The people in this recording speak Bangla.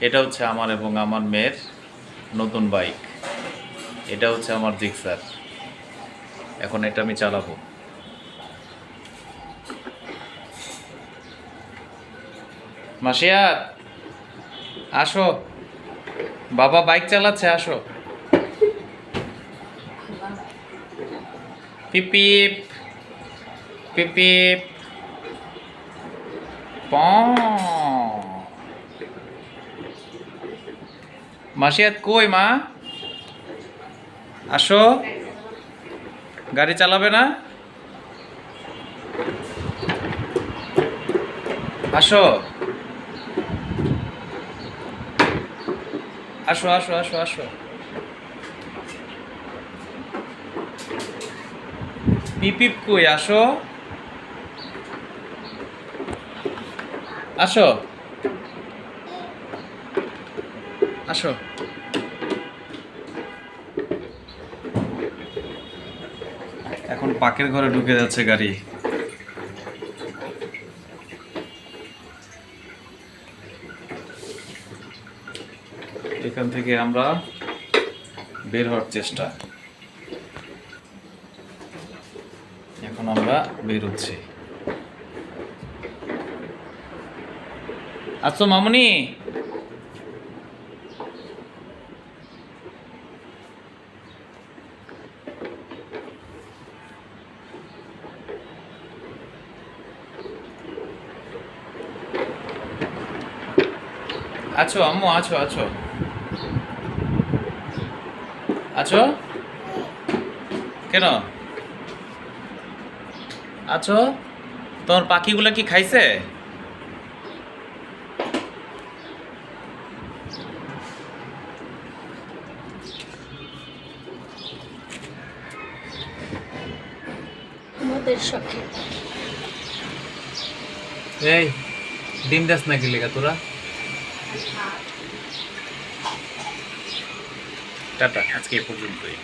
এটা হচ্ছে আমার এবং আমার মেয়ের নতুন বাইক। এটা হচ্ছে আমার জিক্সার। এখন এটা আমি চালাবো। মাসিয়াত, আসো। বাবা বাইক চালাচ্ছে, আসো। পিপিপ পিপিপ প। মাসিয়াত কই, মা? আসো। গাড়ি চালাবে না? আসো। আসো আসো আসো আসো। পিপিপ কই? আসো। আসো। আসো এখন পাকের ঘরে ঢুকে যাচ্ছে গাড়ি। এখান থেকে আমরা বের হওয়ার চেষ্টা। এখন আমরা বের হচ্ছি। আচ্ছা মামুনি! আছো আম্মু আছো আছো। আছো? কেন? আছো? তোমার পাখিগুলো কি খাইছে? এই ডিম দাস নাকি লেগা তোরা? টাটা আজকে এই পর্যন্তই।